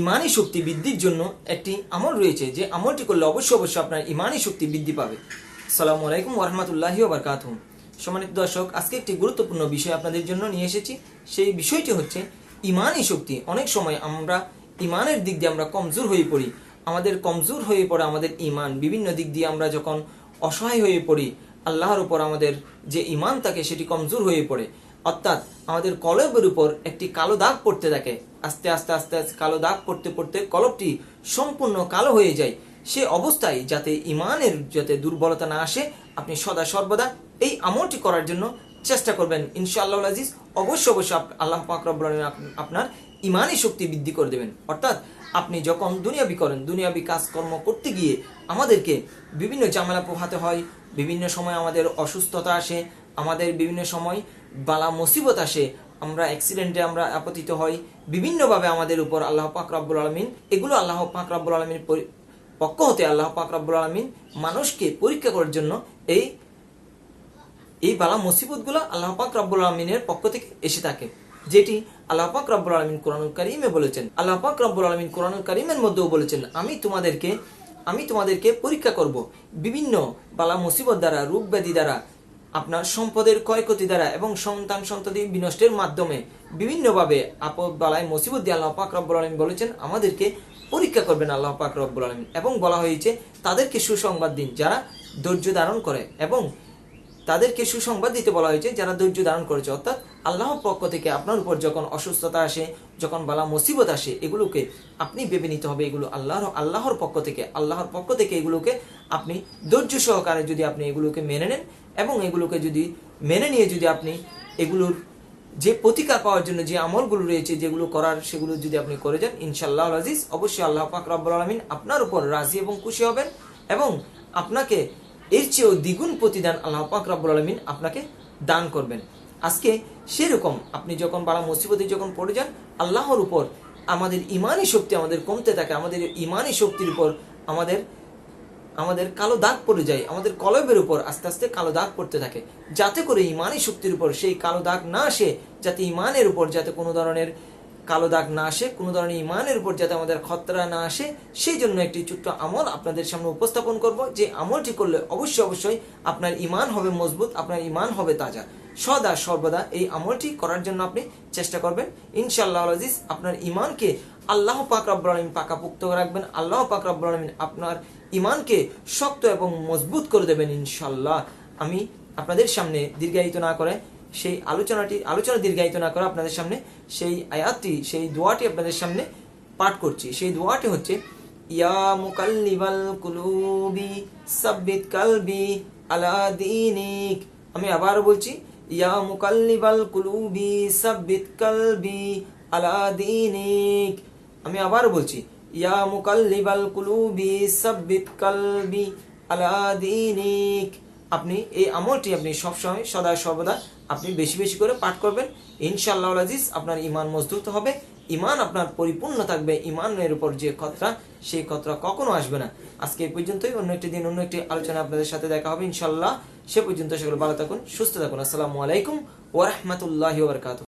ইমানি শক্তি বৃদ্ধির জন্য একটি আমল রয়েছে, যে আমলটি করলে অবশ্যই অবশ্যই আপনার ইমানি শক্তি বৃদ্ধি পাবে। সালামু আলাইকুম ওরহামতুল্লাহি ওবরকাতুম সম্মানিত দর্শক, আজকে একটি গুরুত্বপূর্ণ বিষয় আপনাদের জন্য নিয়ে এসেছি। সেই বিষয়টি হচ্ছে ইমানি শক্তি। অনেক সময় আমরা ইমানের দিক দিয়ে আমরা কমজোর হয়ে পড়ি। আমাদের কমজোর হয়ে পড়ে আমাদের ইমান, বিভিন্ন দিক দিয়ে আমরা যখন অসহায় হয়ে পড়ি, আল্লাহর উপর আমাদের যে ইমান থাকে, সেটি কমজোর হয়ে পড়ে। অর্থাৎ আমাদের কলবের উপর একটি কালো দাগ পড়তে থাকে। আস্তে আস্তে আস্তে আস্তে কালো দাগ পড়তে পড়তে কলবটি সম্পূর্ণ কালো হয়ে যায়। সে অবস্থায় যাতে ইমানের, যাতে দুর্বলতা না আসে, আপনি সদা সর্বদা এই আমলটি করার জন্য চেষ্টা করবেন। ইনশাআল্লাহ আজিজ অবশ্য অবশ্যই আল্লাহ পাক রব্বুল আলামিন আপ- আপনার ইমানি শক্তি বৃদ্ধি করে দেবেন। অর্থাৎ আপনি যখন দুনিয়াবি করেন, দুনিয়াবি কাজকর্ম করতে গিয়ে আমাদেরকে বিভিন্ন ঝামেলা পোহাতে হয়, বিভিন্ন সময় আমাদের অসুস্থতা আসে, আমাদের বিভিন্ন সময় বালা মুসিবত আসে, আমরা অ্যাক্সিডেন্টে আমরা আপতিত হই। বিভিন্নভাবে আমাদের উপর আল্লাহ পাক রব্বুল আলমিন, এগুলো আল্লাহ পাক রব্বুল আলমিন পক্ষ হতে আল্লাহ পাক রব্বুল আলমিন মানুষকে পরীক্ষা করার জন্য এই এই বালা মুসিবতগুলো আল্লাহ পাক রব্বুল আলমিনের পক্ষ থেকে এসে থাকে, যেটি আল্লাহ পাক রব্বুল আলমিন কোরআনুল কারিমে বলেছেন। আল্লাহ পাক রব্বুল আলমিন কোরআনুল কারিমের মধ্যেও বলেছেন, আমি তোমাদেরকে আমি তোমাদেরকে পরীক্ষা করব। বিভিন্ন বালা মুসিবত দ্বারা, রোগ ব্যাধি দ্বারা আপনার সম্পদের ক্ষয়ক্ষতি দ্বারা এবং সন্তান সন্ততি বিনষ্টের মাধ্যমে বিভিন্নভাবে আপদ বালায় মুসিবত দিয়ে আল্লাহ পাক রব্বুল আলমিন বলেছেন, আমাদেরকে পরীক্ষা করবেন আল্লাহ পাক রব্বুল আলমিন। এবং বলা হয়েছে, তাদেরকে সুসংবাদ দিন যারা ধৈর্য ধারণ করে। এবং তাদেরকে সুসংবাদ দিতে বলা হয়েছে, যারা ধৈর্য ধারণ করেছে। অর্থাৎ আল্লাহর পক্ষ থেকে আপনার উপর যখন অসুস্থতা আসে, যখন বালা মুসিবত আসে, এগুলোকে আপনি ভেবে নিতে হবে। এগুলো আল্লাহর আল্লাহর পক্ষ থেকে, আল্লাহর পক্ষ থেকে এগুলোকে আপনি ধৈর্য সহকারে যদি আপনি এগুলোকে মেনে নেন এবং এগুলোকে যদি মেনে নিয়ে যদি আপনি এগুলোর যে প্রতিকার পাওয়ার জন্য যে আমলগুলো রয়েছে, যেগুলো করার সেগুলো যদি আপনি করে যান ইনশাল্লাহ আজিজ। অবশ্যই আল্লাহ পাক রব্বুল আলমিন আপনার উপর রাজি এবং খুশি হবেন এবং আপনাকে এর চেয়েও দ্বিগুণ প্রতিদান আল্লাহ পাক রব্বুল আলমিন আপনাকে দান করবেন। আজকে সেরকম আপনি যখন বাড়া মুসিবতে যখন পড়ে যান, আল্লাহর উপর আমাদের ইমানি শক্তি আমাদের কমতে থাকে, আমাদের ইমানি শক্তির উপর আমাদের আমাদের কালো দাগ পড়ে যায়, আমাদের কলবের উপর আস্তে আস্তে কালো দাগ পড়তে থাকে। যাতে করে ইমানি শক্তির উপর সেই কালো দাগ না আসে, যাতে ইমানের উপর যাতে কোনো ধরনের কালো দাগ না আসে, কোনো ধরনের ইমানের উপর যাতে আমাদের খতরা না আসে, সেই জন্য একটি ছোট্ট আমল আপনাদের সামনে উপস্থাপন করব যে আমলটি করলে অবশ্যই অবশ্যই আপনার ইমান হবে মজবুত, আপনার ইমান হবে তাজা। সদা সর্বদা এই আমলটি করার জন্য আপনি চেষ্টা করবেন। ইনশাআল্লাহ আজিজ, আপনার ইমানকে আল্লাহ পাক রব্বুল আলামিন পাকাপুক্ত রাখবেন। আল্লাহ পাক রব্বুল আলামিন আপনার ইমানকে শক্ত এবং মজবুত করে দেবেন ইনশাল্লাহ আমি আপনাদের সামনে দীর্ঘায়িত না করে সেই আলোচনাটি, আলোচনা দীর্ঘায়িত না করে আপনাদের সামনে সেই আয়াতটি, সেই দোয়াটি আপনাদের সামনে পাঠ করছি। সেই দোয়াটি হচ্ছে, ইয়া মুকাল্লিবাল কুলুবি সাব্বিত কালবি আলা দীনিক। আমি আবার বলছি ইয়া মুকাল্লিবাল কুলুবি সাব্বিত কালবি আলা দীনিক আমি আবার বলছি ইয়া মুকাল্লিবাল কুলুবি, সাব্বিত কালবি, আলা দীনিক। আপনি, এই আমলটি আপনি সবসময় সদায় সর্বদা আপনি বেশি বেশি করে পাঠ করবেন। ইনশাআল্লাহ আজিজ, আপনার ইমান মজবুত হবে। ইমান আপনার পরিপূর্ণ থাকবে। ইমানের উপর যে খতরা, সেই খতরা কখনো আসবে না। আজকে এই পর্যন্তই। অন্য একটি দিন, অন্য একটি আলোচনা আপনাদের সাথে দেখা হবে ইনশাল্লাহ সে পর্যন্ত সেগুলো ভালো থাকুন, সুস্থ থাকুন। আসসালামু আলাইকুম ওরহমতুল্লাহ ওবরকাত